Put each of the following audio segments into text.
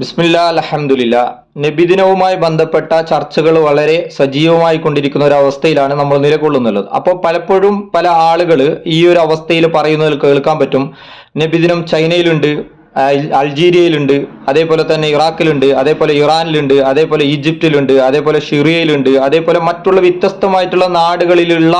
ബിസ്മില്ലാ അലഹമുല്ല നബിദിനവുമായി ബന്ധപ്പെട്ട ചർച്ചകൾ വളരെ സജീവമായി കൊണ്ടിരിക്കുന്ന ഒരു അവസ്ഥയിലാണ് നമ്മൾ നിലകൊള്ളുന്നുള്ളത്. അപ്പോൾ പലപ്പോഴും പല ആളുകൾ ഈ ഒരു അവസ്ഥയിൽ പറയുന്നതിൽ കേൾക്കാൻ പറ്റും. നബിദിനം ചൈനയിലുണ്ട്. അൾജീരിയയിലുണ്ട് അതേപോലെ തന്നെ ഇറാഖിലുണ്ട് അതേപോലെ ഇറാനിലുണ്ട് അതേപോലെ ഈജിപ്തിലുണ്ട് അതേപോലെ സിറിയയിലുണ്ട് അതേപോലെ മറ്റുള്ള വ്യത്യസ്തമായിട്ടുള്ള നാടുകളിലുള്ള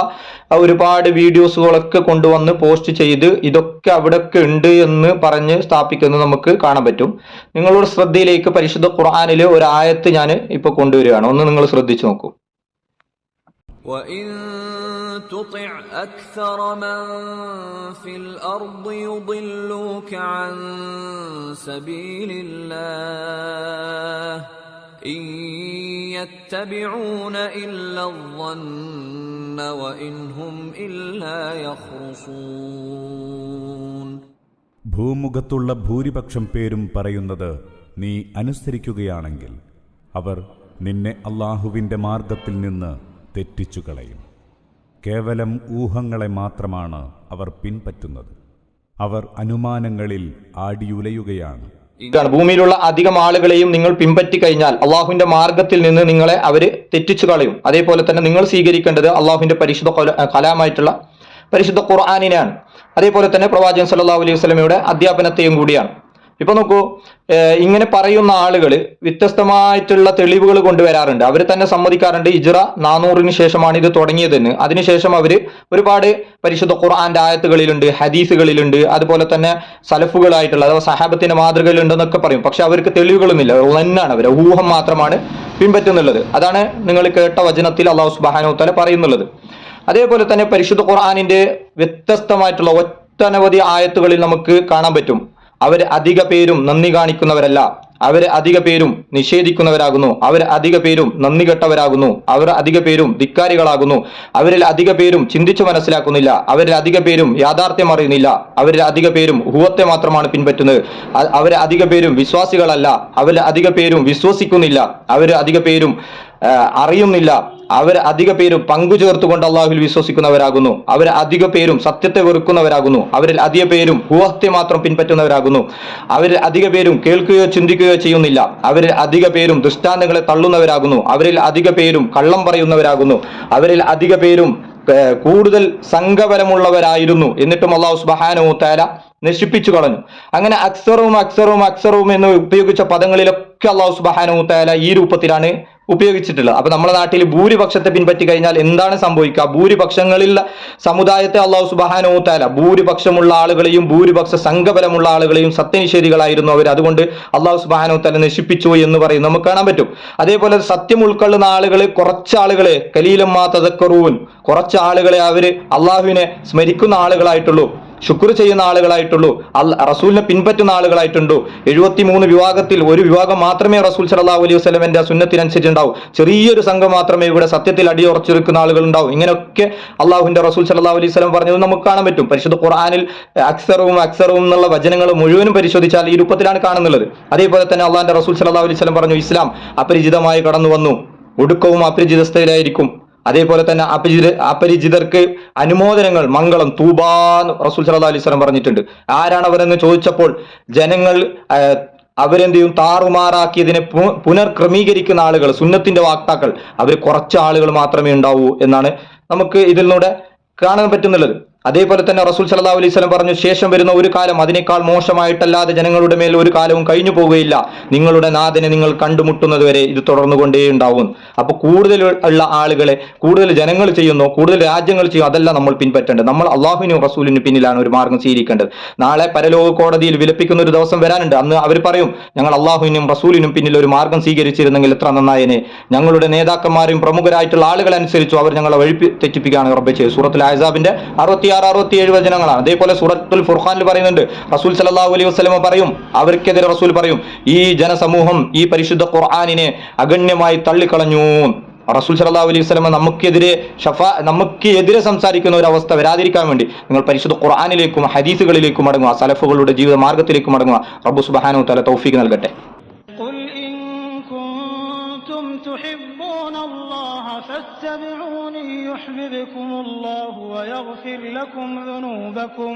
ഒരുപാട് വീഡിയോസുകളൊക്കെ കൊണ്ടുവന്ന് പോസ്റ്റ് ചെയ്ത് ഇതൊക്കെ അവിടെയൊക്കെ ഉണ്ട് എന്ന് പറഞ്ഞ് സ്ഥാപിക്കുന്നത് നമുക്ക് കാണാൻ പറ്റും. നിങ്ങളുടെ ശ്രദ്ധയിലേക്ക് പരിശുദ്ധ ഖുർആാനിലെ ഒരു ആയത്ത് ഞാൻ ഇപ്പോൾ കൊണ്ടുവരികയാണ്. ഒന്ന് നിങ്ങൾ ശ്രദ്ധിച്ചു നോക്കൂ. تطع أكثر من في الأرض يضلوك عن سبيل الله إن يتبعون إلا الظن وإن هم إلا يخرصون ഭൂമുഖത്തുള്ള ഭൂരിപക്ഷം പേരും പറയുന്നത് നീ അനുസരിക്കുകയാണെങ്കിൽ അവർ നിന്നെ അള്ളാഹുവിൻ്റെ മാർഗത്തിൽ നിന്ന് തെറ്റിച്ചു കളയും കേവലം ഊഹങ്ങളെ മാത്രമാണ് അവർ പിൻപറ്റുന്നത്. അവർ അനുമാനങ്ങളിൽ ആടിയുലയുകയാണ്. ഭൂമിയിലുള്ള അധികം ആളുകളെയും നിങ്ങൾ പിൻപറ്റി കഴിഞ്ഞാൽ അള്ളാഹുവിന്റെ മാർഗത്തിൽ നിന്ന് നിങ്ങളെ അവർ തെറ്റിച്ചു കളയും. അതേപോലെ തന്നെ നിങ്ങൾ സ്വീകരിക്കേണ്ടത് അള്ളാഹുവിന്റെ പരിശുദ്ധ കൊല- കലാമായിട്ടുള്ള പരിശുദ്ധ ഖുർആാനിനെയാണ്. അതേപോലെ തന്നെ പ്രവാചകൻ സല്ലാ അലൈഹി വസ്ലമയുടെ അധ്യാപനത്തെയും കൂടിയാണ്. ഇപ്പൊ നോക്കൂ ഇങ്ങനെ പറയുന്ന ആളുകൾ വ്യത്യസ്തമായിട്ടുള്ള തെളിവുകൾ കൊണ്ടുവരാറുണ്ട്. അവർ തന്നെ സമ്മതിക്കാറുണ്ട് ഇജ്റ നാനൂറിന് ശേഷമാണ് ഇത് തുടങ്ങിയതെന്ന്. അതിനുശേഷം അവർ ഒരുപാട് പരിശുദ്ധ ഖുർആന്റെ ആയത്തുകളിലുണ്ട് ഹദീസുകളിലുണ്ട് അതുപോലെ തന്നെ സലഫുകളായിട്ടുള്ള അഥവാ സഹാബത്തിന്റെ മാതൃകയിലുണ്ടെന്നൊക്കെ പറയും. പക്ഷെ അവർക്ക് തെളിവുകളൊന്നുമില്ല. ഒന്നാണ് അവർ ഊഹം മാത്രമാണ് പിൻപറ്റുന്നുള്ളത്. അതാണ് നിങ്ങൾ കേട്ട വചനത്തിൽ അള്ളാഹു സുബാനോ തല പറയുന്നുള്ളത്. അതേപോലെ തന്നെ പരിശുദ്ധ ഖുർആാനിന്റെ വ്യത്യസ്തമായിട്ടുള്ള ഒറ്റനവധി ആയത്തുകളിൽ നമുക്ക് കാണാൻ പറ്റും. അവർ അധിക പേരും നന്ദി കാണിക്കുന്നവരല്ല. അവർ അധിക പേരും നിഷേധിക്കുന്നവരാകുന്നു. അവർ അധിക പേരും നന്ദി കെട്ടവരാകുന്നു. അവർ അധിക പേരും ധിക്കാരികളാകുന്നു. അവരിൽ അധിക പേരും ചിന്തിച്ചു മനസ്സിലാക്കുന്നില്ല. അവരിൽ അധിക പേരും യാഥാർത്ഥ്യം അറിയുന്നില്ല. അവരിൽ അധിക പേരും ഹൂവത്തെ മാത്രമാണ് പിൻപറ്റുന്നത്. അവർ അധിക പേരും വിശ്വാസികളല്ല. അവരിൽ അധിക പേരും വിശ്വസിക്കുന്നില്ല. അവർ അധിക പേരും അറിയുന്നില്ല. അവർ അധിക പേരും പങ്കു ചേർത്തുകൊണ്ട് അള്ളാഹുവിൽ വിശ്വസിക്കുന്നവരാകുന്നു. അവർ അധിക പേരും സത്യത്തെ വെറുക്കുന്നവരാകുന്നു. അവരിൽ അധിക പേരും ഹുവത്തെ മാത്രം പിൻപറ്റുന്നവരാകുന്നു. അവരിൽ അധിക പേരും കേൾക്കുകയോ ചിന്തിക്കുകയോ ചെയ്യുന്നില്ല. അവരിൽ അധിക പേരും ദൃഷ്ടാന്തങ്ങളെ തള്ളുന്നവരാകുന്നു. അവരിൽ അധിക പേരും കള്ളം പറയുന്നവരാകുന്നു. അവരിൽ അധിക പേരും കൂടുതൽ സംഘപരമുള്ളവരായിരുന്നു. എന്നിട്ടും അള്ളാഹു സുബാനോ താല നശിപ്പിച്ചു കളഞ്ഞു. അങ്ങനെ അക്സറവും അക്സറവും അക്സറവും എന്ന് ഉപയോഗിച്ച പദങ്ങളിലൊക്കെ അള്ളാഹു സുബാനവും താല ഈ രൂപത്തിലാണ് ഉപയോഗിച്ചിട്ടുള്ളത്. അപ്പൊ നമ്മുടെ നാട്ടിൽ ഭൂരിപക്ഷത്തെ പിൻപറ്റി കഴിഞ്ഞാൽ എന്താണ് സംഭവിക്കുക? ഭൂരിപക്ഷങ്ങളിൽ സമുദായത്തെ അള്ളാഹു സുബാനോ താല ഭൂരിപക്ഷമുള്ള ആളുകളെയും ഭൂരിപക്ഷ സംഘബലമുള്ള ആളുകളെയും സത്യനിഷേധികളായിരുന്നു അവർ. അതുകൊണ്ട് അള്ളാഹു സുബാനോ താല നശിപ്പിച്ചു എന്ന് പറയും നമുക്ക് കാണാൻ പറ്റും. അതേപോലെ സത്യം ഉൾക്കൊള്ളുന്ന ആളുകൾ കുറച്ച് ആളുകളെ കലീലമ്മാ തതക്കറൂൻ കുറച്ച് ആളുകളെ അവർ അള്ളാഹുവിനെ സ്മരിക്കുന്ന ആളുകളായിട്ടുള്ളൂ. ശുക്ർ ചെയ്യുന്ന ആളുകളായിട്ടുള്ളൂ. അൽ റസൂലിനെ പിൻപറ്റുന്ന ആളുകളായിട്ടുണ്ടോ. എഴുപത്തി മൂന്ന് വിഭാഗത്തിൽ ഒരു വിഭാഗം മാത്രമേ റസൂൽ സലാഹു അലൈഹി വസ്ലമിന്റെ സുന്നത്തിനനുസരിച്ചുണ്ടാവും. ചെറിയൊരു സംഘം മാത്രമേ ഇവിടെ സത്യത്തിൽ അടിയുറച്ചിരിക്കുന്ന ആളുകൾ ഉണ്ടാവും. ഇങ്ങനെയൊക്കെ അള്ളാഹുവിന്റെ റസൂൽ സലാഹു അലൈഹി സ്വലം പറഞ്ഞത് നമുക്ക് കാണാൻ പറ്റും. പരിശുദ്ധ ഖുർആാനിൽ അക്സറവും അക്സറവും എന്നുള്ള വചനങ്ങൾ മുഴുവനും പരിശോധിച്ചാൽ ഈ രൂപത്തിലാണ് കാണുന്നത് അതേപോലെ തന്നെ അള്ളാഹിന്റെ റസൂൽ സലാഹു അലൈഹി സ്വലം പറഞ്ഞു ഇസ്ലാം അപരിചിതമായി കടന്നു വന്നു ഒടുക്കവും അപരിചിതസ്ഥയിലായിരിക്കും. അതേപോലെ തന്നെ അപരിചിത അപരിചിതർക്ക് അനുമോദനങ്ങൾ മംഗളം തൂബാന്ന് റസൂൽ സല്ലാ അലൈഹി സ്വലം പറഞ്ഞിട്ടുണ്ട്. ആരാണ് അവരെന്ന് ചോദിച്ചപ്പോൾ ജനങ്ങൾ അവരെന്ത് ചെയ്യും താറുമാറാക്കിയതിനെ പുനർ പുനർക്രമീകരിക്കുന്ന ആളുകൾ സുന്നത്തിന്റെ വാക്താക്കൾ. അവർ കുറച്ച് ആളുകൾ മാത്രമേ ഉണ്ടാവൂ എന്നാണ് നമുക്ക് ഇതിലൂടെ കാണാൻ പറ്റുന്നുള്ളത്. അതേപോലെ തന്നെ റസൂൽ സല്ലാ അലൈഹി വസല്ലം പറഞ്ഞു ശേഷം വരുന്ന ഒരു കാലം അതിനേക്കാൾ മോശമായിട്ടല്ലാതെ ജനങ്ങളുടെ മേൽ ഒരു കാലവും കഴിഞ്ഞു പോവുകയില്ല. നിങ്ങളുടെ നാഥനെ നിങ്ങൾ കണ്ടുമുട്ടുന്നത് വരെ ഇത് തുടർന്നുകൊണ്ടേ ഉണ്ടാവും. അപ്പൊ കൂടുതൽ ഉള്ള ആളുകളെ കൂടുതൽ ജനങ്ങൾ ചെയ്യുന്നു കൂടുതൽ രാജ്യങ്ങൾ ചെയ്യും അതല്ല നമ്മൾ പിൻപറ്റേണ്ടത്. നമ്മൾ അള്ളാഹുവിനും റസൂലിനും പിന്നിലാണ് ഒരു മാർഗം സ്വീകരിക്കേണ്ടത്. നാളെ പരലോക കോടതിയിൽ വിലപ്പിക്കുന്ന ഒരു ദിവസം വരാനുണ്ട്. അന്ന് അവർ പറയും ഞങ്ങൾ അള്ളാഹുവിനും റസൂലിനും പിന്നിൽ ഒരു മാർഗം സ്വീകരിച്ചിരുന്നെങ്കിൽ എത്ര നന്നായനെ. ഞങ്ങളുടെ നേതാക്കന്മാരും പ്രമുഖരായിട്ടുള്ള ആളുകൾ അനുസരിച്ചു അവർ ഞങ്ങളെ വഴി തെറ്റിപ്പിക്കുകയാണ് ഉറപ്പിച്ചത് സൂറത്തിൽ സൂറത്തുൽ ആസാബിന്റെ അറുപത്തിയാറ് അറുപത്തിയേഴ് വചനങ്ങളാണ്. അതേപോലെ സൂറത്തുൽ ഫുർഖാനിൽ പറയുന്നുണ്ട്. റസൂൽ സലാഹു അലൈഹി വസ്ലമ പറയും അവർക്കെതിരെ റസൂൽ പറയും ഈ ജനസമൂഹം ഈ പരിശുദ്ധ ഖുർആാനിനെ അഗണ്യമായി തള്ളിക്കളഞ്ഞു. റസൂൽ സലാഹു അലൈഹി വസ്ലമ നമുക്കെതിരെ ഷഫ നമുക്ക് എതിരെ സംസാരിക്കുന്ന ഒരു അവസ്ഥ വരാതിരിക്കാൻ വേണ്ടി നിങ്ങൾ പരിശുദ്ധ ഖുർആാനിലേക്കും ഹദീസുകളിലേക്കും മടങ്ങുക സലഫുകളുടെ ജീവിത മാർഗത്തിലേക്കും മടങ്ങുക. റബ്ബു സുബാനു തല തൗഫീഖ് നൽകട്ടെ. كنتم تحبون الله فاتبعوني يحببكم الله ويغفر لكم ذنوبكم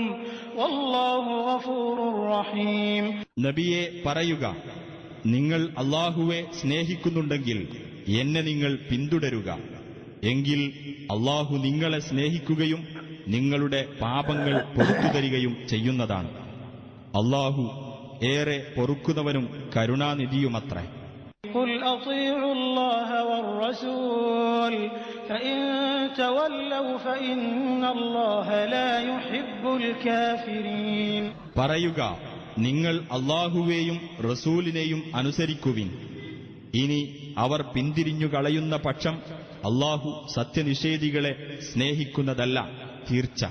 والله غفور رحيم നബിയെ പറയുക നിങ്ങൾ അള്ളാഹുവെ സ്നേഹിക്കുന്നുണ്ടെങ്കിൽ എന്നെ നിങ്ങൾ പിന്തുടരുക എങ്കിൽ അള്ളാഹു നിങ്ങളെ സ്നേഹിക്കുകയും നിങ്ങളുടെ പാപങ്ങൾ പൊറത്തു തരികയും ചെയ്യുന്നതാണ് അള്ളാഹു ഏറെ പൊറുക്കുന്നവനും കരുണാനിധിയുമത്രേ قل أطيعوا الله والرسول فإن تولوا فإن الله لا يحب الكافرين പറയുക നിങ്ങൾ അള്ളാഹുവേയും റസൂലിനെയും അനുസരിക്കുവിൻ ഇനി അവർ പിന്തിരിഞ്ഞു കളയുന്ന പക്ഷം അള്ളാഹു സത്യനിഷേധികളെ സ്നേഹിക്കുന്നതല്ല തീർച്ച